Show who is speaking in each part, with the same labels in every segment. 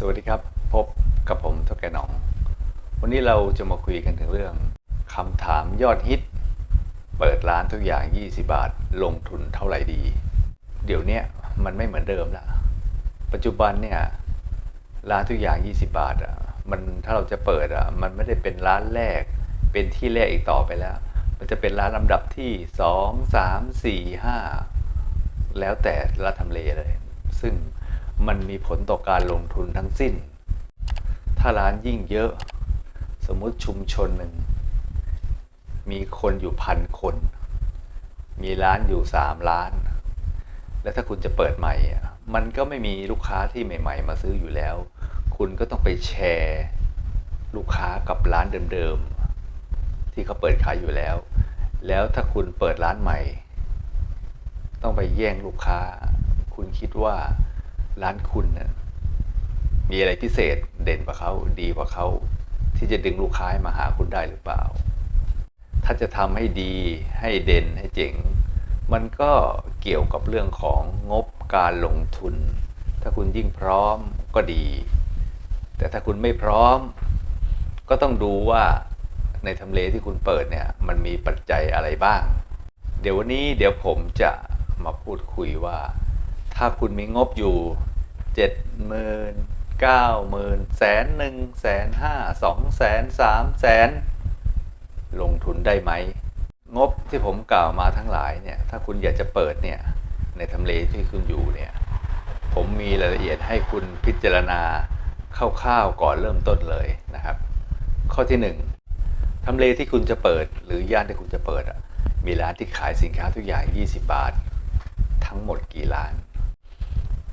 Speaker 1: สวัสดีครับ พบกับผมท่าแก่หนอง วันนี้เราจะมาคุยกันถึงเรื่องคำถามยอดฮิต เปิดร้านทุกอย่าง 20 บาท ลงทุนเท่าไหร่ดี เดี๋ยวนี้มันไม่เหมือนเดิมละปัจจุบันเนี่ยร้านทุกอย่าง 20 บาทอะมันถ้าเราจะเปิดอะมันไม่ได้เป็นร้านแรก เป็นที่แรกอีกต่อไปแล้ว มันจะเป็นร้านลำดับที่ 2 3 4 5 แล้วแต่ละทำเลเลย ซึ่ง มันมีผลต่อการลงทุนทั้งสิ้น ถ้าร้านยิ่งเยอะ สมมติชุมชนหนึ่ง มีคนอยู่พันคน มีร้านอยู่สามล้าน แล้วถ้าคุณจะเปิดใหม่ มันก็ไม่มีลูกค้าที่ใหม่ ๆ มาซื้ออยู่แล้ว คุณก็ต้องไปแชร์ลูกค้ากับร้านเดิมๆ ที่เขาเปิดขายอยู่แล้ว แล้วถ้าคุณเปิดร้านใหม่ ต้องไปแย่งลูกค้า คุณคิดว่า ร้านคุณนะมีอะไรพิเศษเด่นกว่าเขาดีกว่าเขาที่จะดึงลูกค้ามาหาคุณได้หรือเปล่า ถ้าจะทำให้ดีให้เด่นให้เจ๋ง มันก็เกี่ยวกับเรื่องของงบการลงทุน ถ้าคุณยิ่งพร้อมก็ดี แต่ถ้าคุณไม่พร้อม ก็ต้องดูว่าในทำเลที่คุณเปิดเนี่ยมันมีปัจจัยอะไรบ้าง เดี๋ยววันนี้เดี๋ยวผมจะมาพูดคุยว่า ถ้าคุณมีงบอยู่ เจ็ดหมื่นเก้าหมื่นแสนหนึ่งแสนห้าสองแสนสามแสนลงทุนได้ไหม งบที่ผมกล่าวมาทั้งหลายเนี่ย ถ้าคุณอยากจะเปิดเนี่ย ในทำเลที่คุณอยู่เนี่ย ผมมีรายละเอียดให้คุณพิจารณาคร่าวๆก่อนเริ่มต้นเลยนะครับ ข้อที่หนึ่งทำเลที่คุณจะเปิด หรือย่านที่คุณจะเปิดอะมีร้านที่ขายสินค้าทุกอย่าง 20 บาท ทั้งหมดกี่ร้าน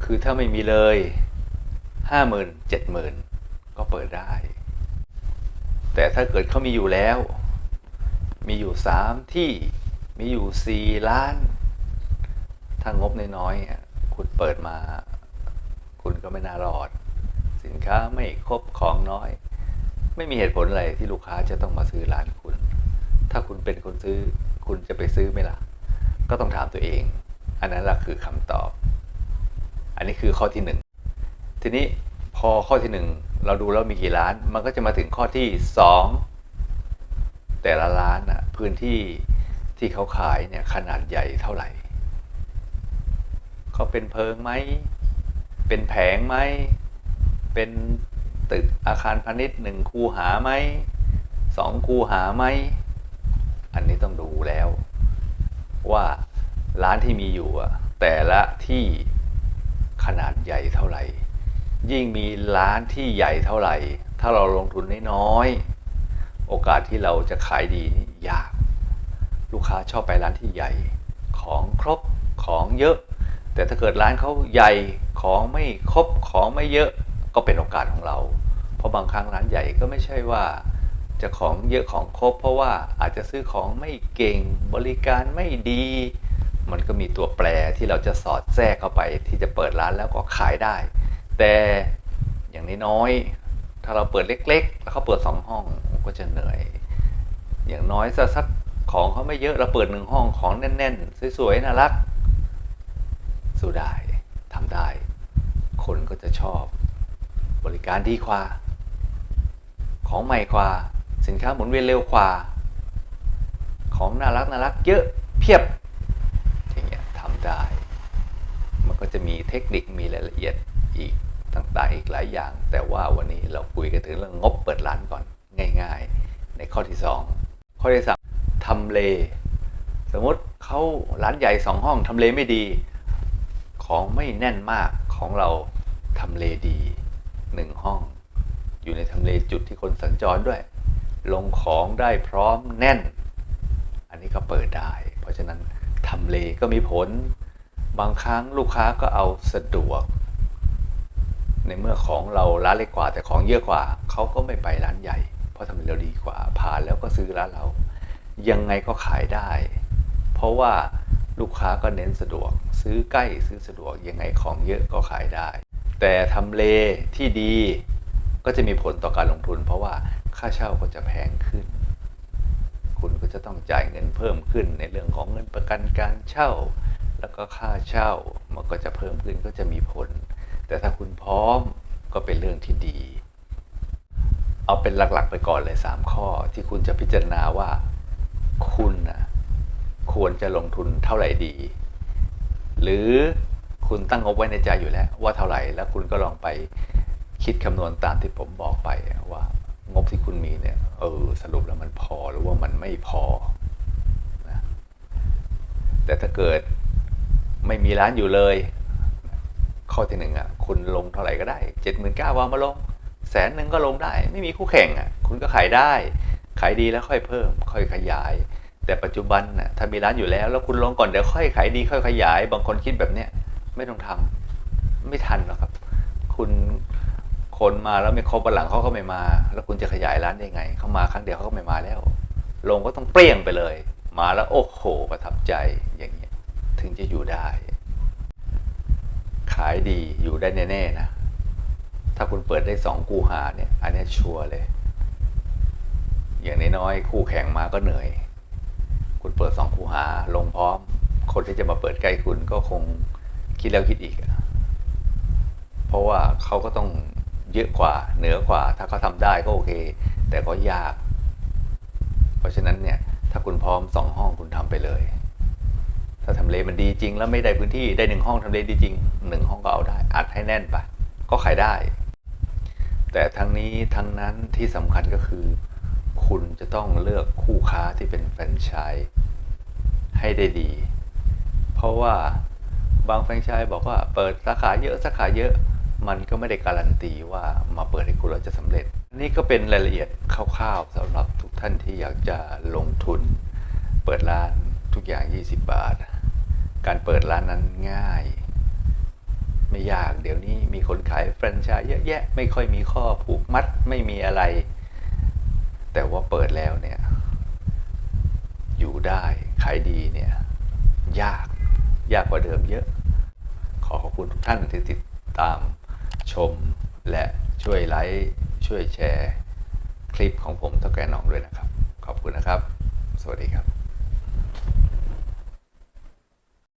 Speaker 1: คือถ้าไม่มีเลยห้าหมื่นเจ็ดหมื่นก็เปิดได้ แต่ถ้าเกิดเขามีอยู่แล้ว มีอยู่สามที่มีอยู่สี่ล้าน ถ้างบน้อยๆคุณเปิดมา คุณก็ไม่น่ารอด สินค้าไม่ครบของน้อย ไม่มีเหตุผลอะไรที่ลูกค้าจะต้องมาซื้อร้านคุณ ถ้าคุณเป็นคนซื้อคุณจะไปซื้อไหมล่ะ ก็ต้องถามตัวเอง อันนั้นแหละคือคำตอบ อันนี้คือข้อที่หนึ่งทีนี้พอข้อที่หนึ่งเราดูแล้วมีกี่ร้าน มันก็จะมาถึงข้อที่สองแต่ละร้านอะพื้นที่ที่เขาขายเนี่ยขนาดใหญ่เท่าไหร่เขาเป็นเพิงไหม เป็นแผงไหม เป็นตึกอาคารพาณิชย์หนึ่งคูหาไหมสองคูหาไหม อันนี้ต้องดูแล้ว ว่าร้านที่มีอยู่อะแต่ละที่ ขนาดใหญ่เท่าไหร่ ยิ่งมีร้านที่ใหญ่เท่าไหร่ ถ้าเราลงทุนน้อยๆโอกาสที่เราจะขายดีนี่ยาก ลูกค้าชอบไปร้านที่ใหญ่ของครบของเยอะ แต่ถ้าเกิดร้านเขาใหญ่ของไม่ครบของไม่เยอะก็เป็นโอกาสของเรา เพราะบางครั้งร้านใหญ่ก็ไม่ใช่ว่าจะของเยอะของครบ เพราะว่าอาจจะซื้อของไม่เก่งบริการไม่ดี มันก็มีตัวแปรที่เราจะสอดแทรกเข้าไปที่จะเปิดร้านแล้วก็ขายได้ แต่อย่างน้อยๆถ้าเราเปิดเล็ก ๆ แล้วเขาเปิดสองห้องก็จะเหนื่อย อย่างน้อยสักสักของเขาไม่เยอะเราเปิดหนึ่งห้องของแน่น ๆ สวย ๆ น่ารัก สู้ได้ทำได้ คนก็จะชอบ บริการดีกว่า ของใหม่กว่า สินค้าหมุนเวียนเร็วกว่า ของน่ารักน่ารักเยอะเพียบ อย่างเงี้ยทำ ได้ มันก็จะมีเทคนิคมีรายละเอียดอีกต่างๆอีกหลายอย่าง แต่ว่าวันนี้เราคุยกันถึงเรื่องงบเปิดร้านก่อนง่าย ๆ ในข้อที่ 2 ข้อที่สามทำเล สมมติเขาร้านใหญ่สองห้องทำเลไม่ดี ของไม่แน่นมากของเราทำเลดีหนึ่งห้อง อยู่ในทำเลจุดที่คนสัญจรด้วย ลงของได้พร้อมแน่น อันนี้ก็เปิดได้ เพราะฉะนั้นทำเลก็มีผล บางครั้งลูกค้าก็เอาสะดวก ในเมื่อของเราร้านเล็กกว่า แต่ของเยอะกว่าเขาก็ไม่ไปร้านใหญ่ เพราะทำเลเราดีกว่า ผ่านแล้วก็ซื้อร้านเรา ยังไงก็ขายได้ เพราะว่าลูกค้าก็เน้นสะดวก ซื้อใกล้ซื้อสะดวกยังไงของเยอะก็ขายได้ แต่ทำเลที่ดีก็จะมีผลต่อการลงทุน เพราะว่าค่าเช่าก็จะแพงขึ้น คุณก็จะต้องจ่ายเงินเพิ่มขึ้นในเรื่องของเงินประกันการเช่า แล้วก็ค่าเช่ามันก็จะเพิ่มขึ้นก็จะมีผล แต่ถ้าคุณพร้อมก็เป็นเรื่องที่ดี เอาเป็นหลักๆไปก่อนเลยสามข้อที่คุณจะพิจารณาว่าคุณนะควรจะลงทุนเท่าไหร่ดี หรือคุณตั้งงบไว้ในใจอยู่แล้วว่าเท่าไหร่แล้วคุณก็ลองไปคิดคำนวณตามที่ผมบอกไปว่างบที่คุณมีเนี่ยเออสรุปแล้วมันพอหรือว่ามันไม่พอนะแต่ถ้าเกิด ไม่มีร้านอยู่เลย ข้อที่หนึ่งอะคุณลงเท่าไหร่ก็ได้เจ็ดหมื่นเก้าวางมาลงแสนหนึ่งก็ลงได้ ไม่มีคู่แข่งอะคุณก็ขายได้ ขายดีแล้วค่อยเพิ่ม ค่อยขยาย แต่ปัจจุบันน่ะถ้ามีร้านอยู่แล้ว แล้วคุณลงก่อนเดี๋ยวค่อยขายดีค่อยขยาย บางคนคิดแบบเนี้ยไม่ต้องทำไม่ทันหรอกครับ คุณคนมาแล้วไม่ครบวันหลังเขาก็ไม่มา แล้วคุณจะขยายร้านได้ไงเขามาครั้งเดียวเขาก็ไม่มาแล้ว ลงก็ต้องเปรี้ยงไปเลย มาแล้วโอ้โหประทับใจอย่างเงี้ ถึงจะอยู่ได้ ขายดีอยู่ได้แน่ๆนะ ถ้าคุณเปิดได้สองคูหาเนี่ย อันนี้ชัวร์เลย อย่างน้อยๆคู่แข่งมาก็เหนื่อย คุณเปิดสองคูหาลงพร้อม คนที่จะมาเปิดใกล้คุณก็คงคิดแล้วคิดอีก เพราะว่าเขาก็ต้องเยอะกว่าเหนือกว่า ถ้าเขาทำได้ก็โอเค แต่ก็ยาก เพราะฉะนั้นเนี่ย ถ้าคุณพร้อมสองห้องคุณทำไปเลย ถ้าทำเลมันดีจริง แล้วไม่ได้พื้นที่ได้หนึ่งห้องทำเลดีจริงหนึ่งห้องก็เอาได้อัดให้แน่นไปก็ขายได้ แต่ทั้งนี้ทั้งนั้นที่สำคัญก็คือ คุณจะต้องเลือกคู่ค้าที่เป็นแฟรนไชส์ให้ได้ดี เพราะว่าบางแฟรนไชส์บอกว่าเปิดสาขาเยอะสาขาเยอะมันก็ไม่ได้การันตีว่ามาเปิดให้คุณเราจะสำเร็จ นี่ก็เป็นรายละเอียดคร่าวๆสำหรับทุกท่านที่อยากจะลงทุน เปิดร้านทุกอย่าง 20 บาท การเปิดร้านนั้นง่าย ไม่ยากเดี๋ยวนี้มีคนขายแฟรนไชส์เยอะแยะ ไม่ค่อยมีข้อผูกมัดไม่มีอะไร แต่ว่าเปิดแล้วเนี่ย อยู่ได้ขายดีเนี่ย ยากยากกว่าเดิมเยอะ ขอขอบคุณทุกท่านที่ติดตามชมและช่วยไลค์ช่วยแชร์ คลิปของผมเท่าแก่น้องด้วยนะครับ ขอบคุณนะครับ สวัสดีครับ